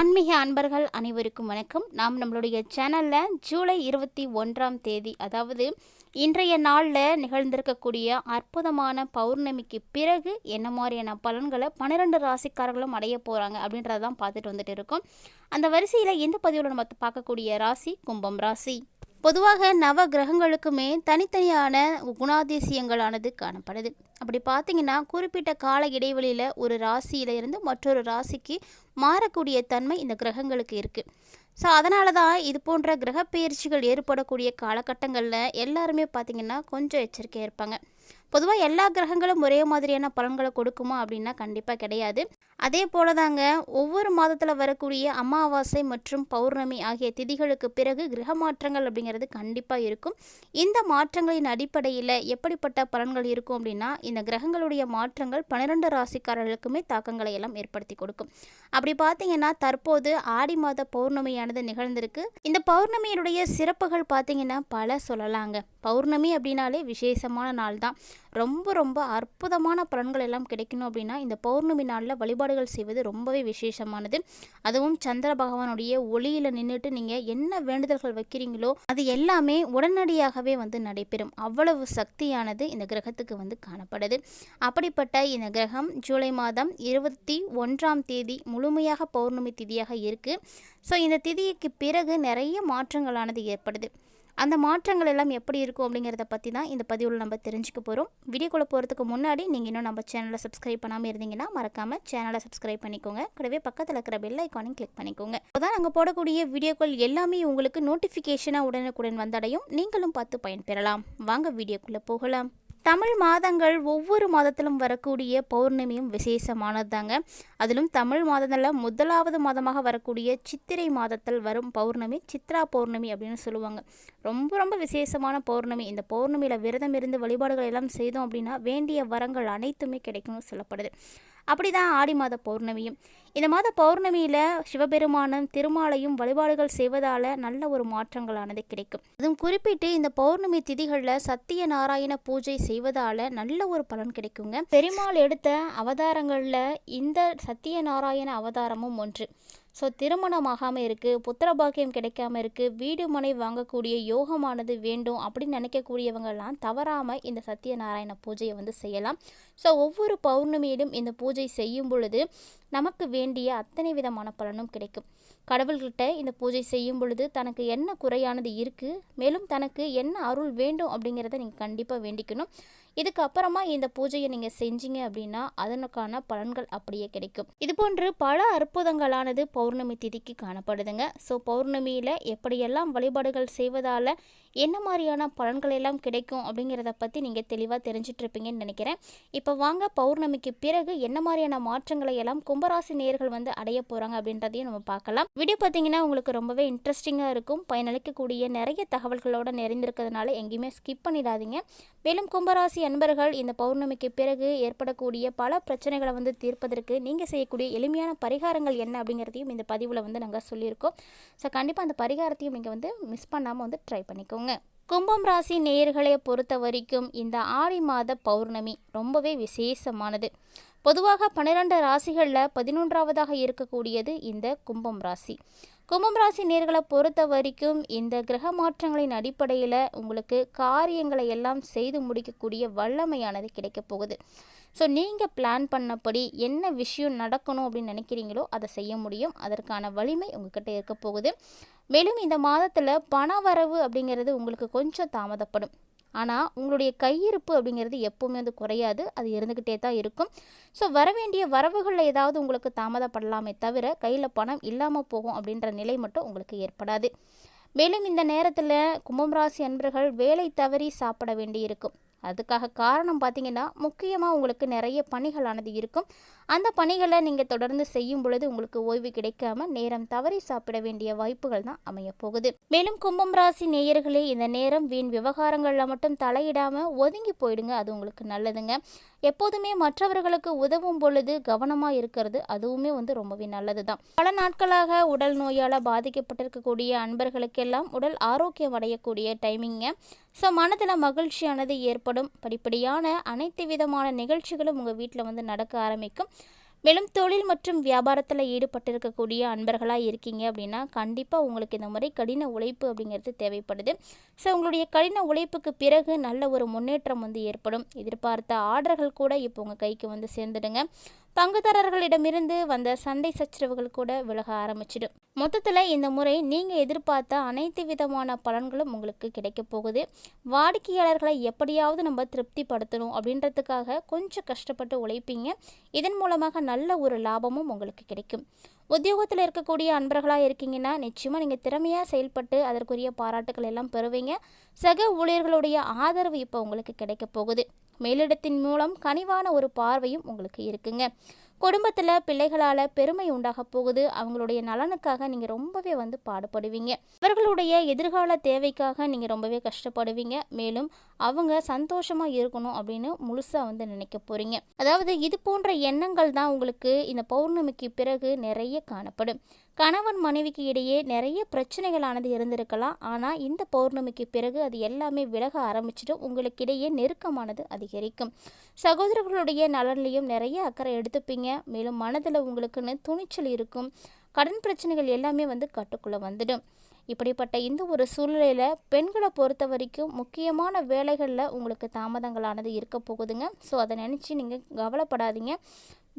ஆன்மீக அன்பர்கள் அனைவருக்கும் வணக்கம். நாம் நம்மளுடைய சேனலில் ஜூலை இருபத்தி ஒன்றாம் தேதி அதாவது இன்றைய நாளில் நிகழ்ந்திருக்கக்கூடிய அற்புதமான பௌர்ணமிக்கு பிறகு என்ன மாதிரியான பலன்களை பன்னிரெண்டு ராசிக்காரர்களும் அடைய போகிறாங்க அப்படின்றத தான் பார்த்துட்டு வந்துட்டு இருக்கோம். அந்த வரிசையில் இந்த பதிவில் நம்ம பார்க்கக்கூடிய ராசி? கும்பம் ராசி. பொதுவாக நவ கிரகங்களுக்குமே தனித்தனியான குணாதிசயங்களானது காணப்படுது. அப்படி பார்த்தீங்கன்னா குறிப்பிட்ட கால இடைவெளியில் ஒரு ராசியிலிருந்து மற்றொரு ராசிக்கு மாறக்கூடிய தன்மை இந்த கிரகங்களுக்கு இருக்குது ஸோ அதனால தான் இது போன்ற கிரக பயிற்சிகள் ஏற்படக்கூடிய காலகட்டங்களில் எல்லாருமே பார்த்திங்கன்னா கொஞ்சம் எச்சரிக்கையாக இருப்பாங்க. பொதுவாக எல்லா கிரகங்களும் ஒரே மாதிரியான பலன்களை கொடுக்குமா அப்படின்னா கண்டிப்பாக கிடையாது. அதே போல தாங்க ஒவ்வொரு மாதத்தில் வரக்கூடிய அமாவாசை மற்றும் பௌர்ணமி ஆகிய திதிகளுக்கு பிறகு கிரக மாற்றங்கள் அப்படிங்கிறது கண்டிப்பாக இருக்கும். இந்த மாற்றங்களின் அடிப்படையில் எப்படிப்பட்ட பலன்கள் இருக்கும் அப்படின்னா இந்த கிரகங்களுடைய மாற்றங்கள் பன்னிரெண்டு ராசிக்காரர்களுக்குமே தாக்கங்களை எல்லாம் ஏற்படுத்தி கொடுக்கும். அப்படி பார்த்தீங்கன்னா தற்போது ஆடி மாத பௌர்ணமியானது நிகழ்ந்திருக்கு. இந்த பௌர்ணமியினுடைய சிறப்புகள் பார்த்தீங்கன்னா பல சொல்லலாங்க. பௌர்ணமி அப்படின்னாலே விசேஷமான நாள் தான் ரொம்ப ரொம்ப அற்புதமான பலன்கள் எல்லாம் கிடைக்கணும் அப்படின்னா இந்த பௌர்ணமி நாளில் வழிபாடு வழிபாடுகள் செய்வது ரொம்பவே விசேஷமானது. அதுவும் சந்திர பகவானுடைய ஒளியில் நின்றுட்டு நீங்கள் என்ன வேண்டுதல்கள் வைக்கிறீங்களோ அது எல்லாமே உடனடியாகவே வந்து நடைபெறும். அவ்வளவு சக்தியானது இந்த கிரகத்துக்கு வந்து காணப்படுது. அப்படிப்பட்ட இந்த கிரகம் ஜூலை மாதம் இருபத்தி ஒன்றாம் தேதி முழுமையாக பௌர்ணமி திதியாக இருக்குது ஸோ இந்த திதிக்கு பிறகு நிறைய மாற்றங்களானது ஏற்படுது. அந்த மாற்றங்கள் எல்லாம் எப்படி இருக்கும் அப்படிங்கிறத பற்றி தான் இந்த பதிவில் நம்ம தெரிஞ்சுக்க போகிறோம் வீடியோக்குள்ளே போகிறதுக்கு முன்னாடி நீங்கள் இன்னும் நம்ம சேனலை சப்ஸ்கிரைப் பண்ணாமல் இருந்தீங்கன்னா மறக்காமல் சேனலை சப்ஸ்கிரைப் பண்ணிக்கோங்க. கூடவே பக்கத்தில் இருக்கிற பெல் ஐக்கானையும் கிளிக் பண்ணிக்கோங்க. அதான் நாங்கள் போடக்கூடிய வீடியோக்கள் எல்லாமே உங்களுக்கு நோட்டிஃபிகேஷனாக உடனுக்குடன் வந்தடையும். நீங்களும் பார்த்து பயன்பெறலாம். வாங்க வீடியோக்குள்ளே போகலாம். தமிழ் மாதங்கள் ஒவ்வொரு மாதத்திலும் வரக்கூடிய பௌர்ணமியும் விசேஷமானது தாங்க அதிலும் தமிழ் மாதத்தில் முதலாவது மாதமாக வரக்கூடிய சித்திரை மாதத்தில் வரும் பௌர்ணமி சித்ரா பௌர்ணமி அப்படின்னு சொல்லுவாங்க. ரொம்ப ரொம்ப விசேஷமான பௌர்ணமி. இந்த பௌர்ணமியில் விரதம் இருந்து வழிபாடுகள் எல்லாம் செய்தோம் அப்படின்னா வேண்டிய வரங்கள் அனைத்துமே கிடைக்கும்னு சொல்லப்படுது. அப்படி தான் ஆடி மாத பௌர்ணமியும். இந்த மாத பௌர்ணமியில் சிவபெருமானும் திருமாலையும் வழிபாடுகள் செய்வதால் நல்ல ஒரு மாற்றங்களானது கிடைக்கும். அதுவும் குறிப்பிட்டு இந்த பௌர்ணமி திதிகளில் சத்திய நாராயண பூஜை செய்வதால் நல்ல ஒரு பலன் கிடைக்குங்க. பெருமாள் எடுத்த அவதாரங்களில் இந்த சத்திய நாராயண அவதாரமும் ஒன்று. ஸோ திருமணம் ஆகாமல் இருக்குது புத்திரபாக்கியம் கிடைக்காம இருக்குது வீடு மனை வாங்கக்கூடிய யோகமானது வேண்டும் அப்படின்னு நினைக்கக்கூடியவங்கெல்லாம் தவறாமல் இந்த சத்யநாராயண பூஜையை வந்து செய்யலாம். ஸோ ஒவ்வொரு பௌர்ணமியிலும் இந்த பூஜை செய்யும் பொழுது நமக்கு வேண்டிய அத்தனை விதமான பலனும் கிடைக்கும். கடவுள்கிட்ட இந்த பூஜை செய்யும் பொழுது தனக்கு என்ன குறையானது இருக்குது மேலும் தனக்கு என்ன அருள் வேண்டும் அப்படிங்கிறத நீங்கள் கண்டிப்பாக வேண்டிக்கணும். இதுக்கு அப்புறமா இந்த பூஜையை நீங்கள் செஞ்சீங்க அப்படின்னா அதனுக்கான பலன்கள் அப்படியே கிடைக்கும். இது போன்று பல அற்புதங்களானது பௌர்ணமி திதிக்கு காணப்படுதுங்க. ஸோ பௌர்ணமியில் எப்படியெல்லாம் வழிபாடுகள் செய்வதால் என்ன மாதிரியான பலன்கள் எல்லாம் கிடைக்கும் அப்படிங்கிறத பற்றி நீங்கள் தெளிவாக தெரிஞ்சிட்ருப்பீங்கன்னு நினைக்கிறேன். இப்போ வாங்க பௌர்ணமிக்கு பிறகு என்ன மாதிரியான மாற்றங்களை எல்லாம் கும்பராசி நேர்கள் வந்து அடைய போகிறாங்க அப்படின்றதையும் நம்ம பார்க்கலாம். வீடியோ பார்த்தீங்கன்னா உங்களுக்கு ரொம்பவே இன்ட்ரெஸ்டிங்காக இருக்கும். பயனளிக்கக்கூடிய நிறைய தகவல்களோடு நிறைந்திருக்கிறதுனால எங்கேயுமே ஸ்கிப் பண்ணிடாதீங்க. மேலும் கும்பராசி நண்பர்கள் இந்த பௌர்ணமிக்கு பிறகு ஏற்படக்கூடிய பல பிரச்சனைகளை வந்து தீர்ப்பதற்கு நீங்கள் செய்யக்கூடிய எளிமையான பரிகாரங்கள் என்ன அப்படிங்கிறதையும் இந்த பதிவில் வந்து நாங்கள் சொல்லியிருக்கோம். ஸோ கண்டிப்பாக அந்த பரிகாரத்தையும் நீங்கள் வந்து மிஸ் பண்ணாமல் வந்து ட்ரை பண்ணிக்கோங்க. கும்பம் ராசி நேயர்களை பொறுத்த வரைக்கும் இந்த ஆடி மாத பௌர்ணமி ரொம்பவே விசேஷமானது. பொதுவாக பன்னிரெண்டு ராசிகளில் பதினொன்றாவதாக இருக்கக்கூடியது இந்த கும்பம் ராசி. கும்பம் ராசி நேர்களை பொறுத்த வரைக்கும் இந்த கிரக மாற்றங்களின் அடிப்படையில் உங்களுக்கு காரியங்களை எல்லாம் செய்து முடிக்கக்கூடிய வல்லமையானது கிடைக்கப் போகுது. ஸோ நீங்கள் பிளான் பண்ணபடி என்ன விஷயம் நடக்கணும் அப்படின்னு நினைக்கிறீங்களோ அதை செய்ய முடியும். அதற்கான வலிமை உங்ககிட்ட இருக்க போகுது. மேலும் இந்த மாதத்தில் பண வரவு அப்படிங்கிறது உங்களுக்கு கொஞ்சம் தாமதப்படும். ஆனால் உங்களுடைய கையிருப்பு அப்படிங்கிறது எப்போவுமே வந்து குறையாது. அது இருந்துக்கிட்டே தான் இருக்கும். ஸோ வர வேண்டிய வரவுகளில் ஏதாவது உங்களுக்கு தாமதப்படலாமே தவிர கையில் பணம் இல்லாமல் போகும் அப்படின்ற நிலை மட்டும் உங்களுக்கு ஏற்படாது. மேலும் இந்த நேரத்தில் கும்பம் ராசி அன்பர்கள் வேலை தவறி சாப்பிட வேண்டியிருக்கும். அதுக்காக காரணம் பார்த்தீங்கன்னா முக்கியமாக உங்களுக்கு நிறைய பணிகளானது இருக்கும். அந்த பணிகளை நீங்கள் தொடர்ந்து செய்யும் பொழுது உங்களுக்கு ஓய்வு கிடைக்காம நேரம் தவறி சாப்பிட வேண்டிய வாய்ப்புகள் தான் அமைய போகுது. மேலும் கும்பம் ராசி நேயர்களே இந்த நேரம் வீண் விவகாரங்களில் மட்டும் தலையிடாமல் ஒதுங்கி போயிடுங்க அது உங்களுக்கு நல்லதுங்க. எப்போதுமே மற்றவர்களுக்கு உதவும் பொழுது கவனமாக இருக்கிறது அதுவுமே வந்து ரொம்பவே நல்லது தான் பல நாட்களாக உடல் நோயால் பாதிக்கப்பட்டிருக்கக்கூடிய அன்பர்களுக்கெல்லாம் உடல் ஆரோக்கியம் அடையக்கூடிய டைமிங்க ஸோ மனதில் மகிழ்ச்சியானது ஏற்படும். படிப்படியான அனைத்து விதமான நிகழ்ச்சிகளும் உங்கள் வீட்டில் வந்து நடக்க ஆரம்பிக்கும். மேலும் தொழில் மற்றும் வியாபாரத்தில் ஈடுபட்டிருக்கக்கூடிய அன்பர்களாக இருக்கீங்க அப்படின்னா கண்டிப்பாக உங்களுக்கு இந்த முறை கடின உழைப்பு அப்படிங்கிறது தேவைப்படுது. ஸோ உங்களுடைய கடின உழைப்புக்கு பிறகு நல்ல ஒரு முன்னேற்றம் வந்து ஏற்படும். எதிர்பார்த்த ஆர்டர்கள் கூட இப்போ உங்கள் கைக்கு வந்து சேர்ந்துடுங்க. பங்குதாரர்களிடமிருந்து வந்த சண்டை சச்சரவுகள் கூட விலக ஆரம்பிச்சிடும். மொத்தத்தில் இந்த முறை நீங்கள் எதிர்பார்த்த அனைத்து விதமான பலன்களும் உங்களுக்கு கிடைக்க போகுது. வாடிக்கையாளர்களை எப்படியாவது நம்ம திருப்திப்படுத்தணும் அப்படின்றதுக்காக கொஞ்சம் கஷ்டப்பட்டு உழைப்பீங்க. இதன் மூலமாக நல்ல ஒரு லாபமும் உங்களுக்கு கிடைக்கும். உத்தியோகத்தில் இருக்கக்கூடிய அன்பர்களாக இருக்கீங்கன்னா நிச்சயமாக நீங்கள் திறமையாக செயல்பட்டு அதற்குரிய பாராட்டுகள் எல்லாம் பெறுவீங்க. சக ஊழியர்களுடைய ஆதரவு இப்போ உங்களுக்கு கிடைக்க போகுது. மேலிடத்தின் மூலம் கனிவான ஒரு பார்வையும் உங்களுக்கு இருக்குங்க. குடும்பத்தில் பிள்ளைகளால் பெருமை உண்டாக போகுது. அவங்களுடைய நலனுக்காக நீங்கள் ரொம்பவே வந்து பாடுபடுவீங்க. அவர்களுடைய எதிர்கால தேவைக்காக நீங்கள் ரொம்பவே கஷ்டப்படுவீங்க. மேலும் அவங்க சந்தோஷமாக இருக்கணும் அப்படின்னு முழுசாக வந்து நினைக்க போகிறீங்க அதாவது இது போன்ற எண்ணங்கள் தான் உங்களுக்கு இந்த பௌர்ணமிக்கு பிறகு நிறைய காணப்படும். கணவன் மனைவிக்கு இடையே நிறைய பிரச்சனைகளானது இருந்திருக்கலாம். ஆனால் இந்த பௌர்ணமிக்கு பிறகு அது எல்லாமே விலக ஆரம்பிச்சிடும் உங்களுக்கிடையே நெருக்கமானது அதிகரிக்கும். சகோதரர்களுடைய நலன்லையும் நிறைய அக்கறை எடுத்துப்பீங்க. மேலும் மனதில் உங்களுக்குன்னு துணிச்சல் இருக்கும். கடன் பிரச்சனைகள் எல்லாமே வந்து கட்டுக்குள்ளே வந்துடும். இப்படிப்பட்ட இந்த ஒரு சூழ்நிலையில் பெண்களை பொறுத்த வரைக்கும் முக்கியமான வேலைகளில் உங்களுக்கு தாமதங்களானது இருக்க போகுதுங்க. ஸோ அதை நினச்சி நீங்கள் கவலைப்படாதீங்க.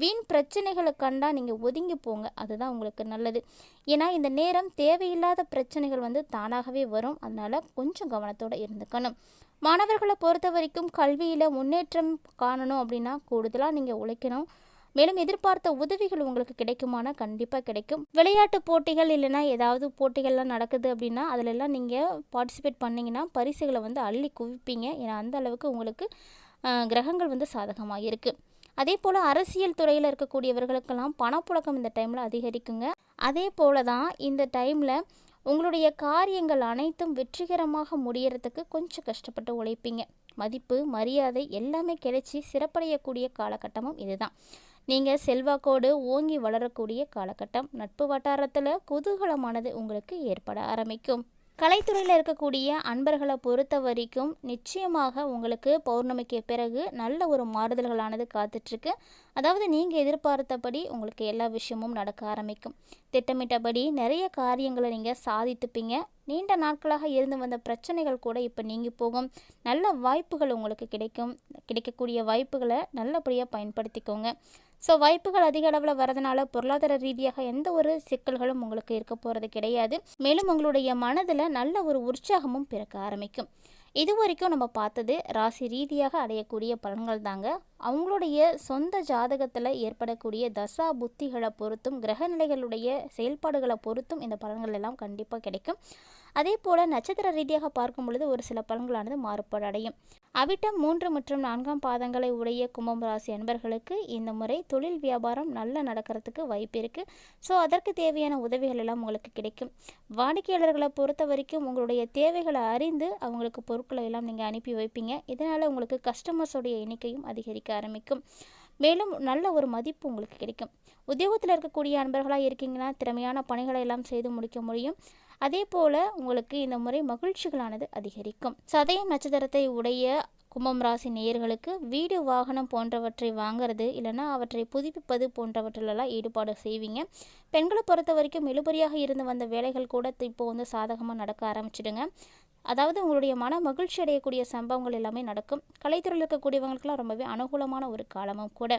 வீண் பிரச்சனைகளை கண்டால் நீங்கள் ஒதுங்கி போங்க. அதுதான் உங்களுக்கு நல்லது. ஏன்னா இந்த நேரம் தேவையில்லாத பிரச்சனைகள் வந்து தானாகவே வரும். அதனால் கொஞ்சம் கவனத்தோடு இருந்துக்கணும். மாணவர்களை பொறுத்த வரைக்கும் கல்வியில் முன்னேற்றம் காணணும் அப்படின்னா கூடுதலாக நீங்கள் உழைக்கணும். மேலும் எதிர்பார்த்த உதவிகள் உங்களுக்கு கிடைக்குமானா கண்டிப்பாக கிடைக்கும். விளையாட்டு போட்டிகள் இல்லைன்னா ஏதாவது போட்டிகள்லாம் நடக்குது அப்படின்னா அதிலெல்லாம் நீங்கள் பார்ட்டிசிபேட் பண்ணிங்கன்னா பரிசுகளை வந்து அள்ளி குவிப்பீங்க. ஏன்னா அந்த அளவுக்கு உங்களுக்கு கிரகங்கள் வந்து சாதகமாக இருக்குது அதே போல் அரசியல் துறையில் இருக்கக்கூடியவர்களுக்கெல்லாம் பணப்புழக்கம் இந்த டைமில் அதிகரிக்குங்க. அதே போல் தான் இந்த டைமில் உங்களுடைய காரியங்கள் அனைத்தும் வெற்றிகரமாக முடியறதுக்கு கொஞ்சம் கஷ்டப்பட்டு உழைப்பீங்க. மதிப்பு மரியாதை எல்லாமே கிடைச்சி சிறப்படையக்கூடிய காலகட்டமும் இதுதான். நீங்கள் செல்வாக்கோடு ஓங்கி வளரக்கூடிய காலகட்டம். நட்பு வட்டாரத்தில் குதூகலமானது உங்களுக்கு ஏற்பட ஆரம்பிக்கும். கலைத்துறையில் இருக்கக்கூடிய அன்பர்களை பொறுத்த வரைக்கும் நிச்சயமாக உங்களுக்கு பௌர்ணமிக்கு பிறகு நல்ல ஒரு மாறுதல்களானது காத்துட்ருக்கு. அதாவது நீங்கள் எதிர்பார்த்தபடி உங்களுக்கு எல்லா விஷயமும் நடக்க ஆரம்பிக்கும். திட்டமிட்டபடி நிறைய காரியங்களை நீங்கள் சாதித்துப்பீங்க. நீண்ட நாட்களாக இருந்து வந்த பிரச்சனைகள் கூட இப்போ நீங்கி போகும். நல்ல வாய்ப்புகள் உங்களுக்கு கிடைக்கும். கிடைக்கக்கூடிய வாய்ப்புகளை நல்லபடியாக பயன்படுத்திக்கோங்க. ஸோ வாய்ப்புகள் அதிக அளவில் வரதுனால பொருளாதார ரீதியாக எந்த ஒரு சிக்கல்களும் உங்களுக்கு இருக்க போகிறது கிடையாது. மேலும் உங்களுடைய மனதில் நல்ல ஒரு உற்சாகமும் பிறக்க ஆரம்பிக்கும். இது வரைக்கும் நம்ம பார்த்தது ராசி ரீதியாக அடையக்கூடிய பலன்கள் தாங்க. அவங்களுடைய சொந்த ஜாதகத்தில் ஏற்படக்கூடிய தசா புத்திகளை பொறுத்தும் கிரகநிலைகளுடைய செயல்பாடுகளை பொறுத்தும் இந்த பலன்கள் எல்லாம் கண்டிப்பாக கிடைக்கும். அதே போல் நட்சத்திர ரீதியாக பார்க்கும் பொழுது ஒரு சில பலன்களானது மாறுபாடு அடையும் அவிட்டம் மூன்று மற்றும் நான்காம் பாதங்களை உடைய கும்பம் ராசி அன்பர்களுக்கு இந்த முறை தொழில் வியாபாரம் நல்லா நடக்கிறதுக்கு வாய்ப்பு இருக்குது ஸோ அதற்கு தேவையான உதவிகள் எல்லாம் உங்களுக்கு கிடைக்கும். வாடிக்கையாளர்களை பொறுத்த வரைக்கும் உங்களுடைய தேவைகளை அறிந்து அவங்களுக்கு பொருட்களை எல்லாம் நீங்கள் அனுப்பி வைப்பீங்க. இதனால் உங்களுக்கு கஸ்டமர்ஸோடைய எண்ணிக்கையும் அதிகரிக்க ஆரம்பிக்கும். மேலும் நல்ல ஒரு மதிப்பு உங்களுக்கு கிடைக்கும். உத்தியோகத்தில் இருக்கக்கூடிய அன்பர்களாக இருக்கீங்கன்னா திறமையான பணிகளை எல்லாம் செய்து முடிக்க முடியும். அதே போல் உங்களுக்கு இந்த முறை மகிழ்ச்சிகளானது அதிகரிக்கும். சதயம் நட்சத்திரத்தை உடைய கும்பம் ராசி நேயர்களுக்கு வீடு வாகனம் போன்றவற்றை வாங்கிறது இல்லைன்னா அவற்றை புதுப்பிப்பது போன்றவற்றிலெல்லாம் ஈடுபாடு செய்வீங்க. பெண்களை பொறுத்த வரைக்கும் இழுபறியாக இருந்து வந்த வேலைகள் கூட இப்போ வந்து சாதகமாக நடக்க ஆரம்பிச்சிடுங்க. அதாவது உங்களுடைய மன மகிழ்ச்சி அடையக்கூடிய சம்பவங்கள் எல்லாமே நடக்கும். கலைத்துறையில் இருக்கக்கூடியவங்களுக்கெல்லாம் ரொம்பவே அனுகூலமான ஒரு காலமும் கூட.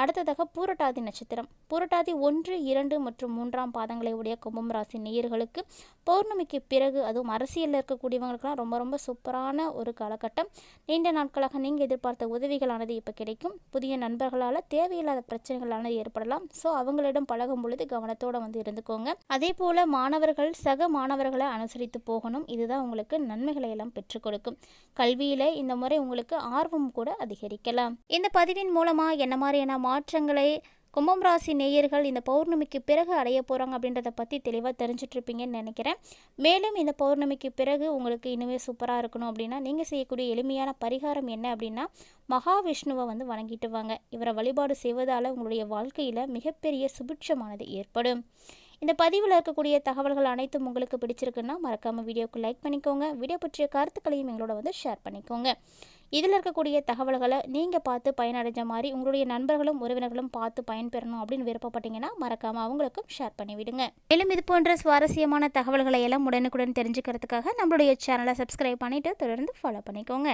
அடுத்ததாக பூரட்டாதி நட்சத்திரம். பூரட்டாதி ஒன்று இரண்டு மற்றும் மூன்றாம் பாதங்களை உடைய கும்பம் ராசி நேயர்களுக்கு பௌர்ணமிக்கு பிறகு அதுவும் அரசியலில் இருக்கக்கூடியவங்களுக்குலாம் ரொம்ப ரொம்ப சூப்பரான ஒரு காலகட்டம். நீண்ட நாட்களாக நீங்கள் எதிர்பார்த்த உதவிகளானது இப்போ கிடைக்கும். புதிய நண்பர்களால் தேவையில்லாத பிரச்சனைகளானது ஏற்படலாம். ஸோ அவங்களிடம் பழகும் பொழுது கவனத்தோடு வந்து இருந்துக்கோங்க. அதே போல் மாணவர்கள் சக மாணவர்களை அனுசரித்து போகணும். இதுதான் உங்களுக்கு நன்மைகளை எல்லாம் பெற்றுக் கொடுக்கும். கல்வியில் இந்த முறை உங்களுக்கு ஆர்வம் கூட அதிகரிக்கலாம். இந்த பதிவின் மூலமாக என்ன மாதிரியான மாற்றங்களை கும்பம் ராசி நேயர்கள் இந்த பௌர்ணமிக்கு பிறகு அடைய போகிறாங்க அப்படின்றத பற்றி தெளிவாக தெரிஞ்சிட்ருப்பீங்கன்னு நினைக்கிறேன். மேலும் இந்த பௌர்ணமிக்கு பிறகு உங்களுக்கு இன்னுமே சூப்பராக இருக்கணும் அப்படின்னா நீங்கள் செய்யக்கூடிய எளிமையான பரிகாரம் என்ன அப்படின்னா மகாவிஷ்ணுவை வந்து வணங்கிட்டு வாங்க. இவரை வழிபாடு செய்வதால் உங்களுடைய வாழ்க்கையில் மிகப்பெரிய சுபிட்சமானது ஏற்படும். இந்த பதிவில் இருக்கக்கூடிய தகவல்கள் அனைத்தும் உங்களுக்கு பிடிச்சிருக்குன்னா மறக்காமல் வீடியோக்கு லைக் பண்ணிக்கோங்க. வீடியோ பற்றிய கருத்துக்களையும் எங்களோட வந்து ஷேர் பண்ணிக்கோங்க. இதில் இருக்கக்கூடிய தகவல்களை நீங்கள் பார்த்து பயனடைஞ்ச மாதிரி உங்களுடைய நண்பர்களும் உறவினர்களும் பார்த்து பயன்பெறணும் அப்படின்னு விருப்பப்பட்டீங்கன்னா மறக்காமல் அவங்களுக்கும் ஷேர் பண்ணிவிடுங்க மேலும் இது போன்ற சுவாரஸ்யமான தகவல்களை எல்லாம் உடனுக்குடன் தெரிஞ்சுக்கிறதுக்காக நம்மளுடைய சேனலை சப்ஸ்கிரைப் பண்ணிவிட்டு தொடர்ந்து ஃபாலோ பண்ணிக்கோங்க.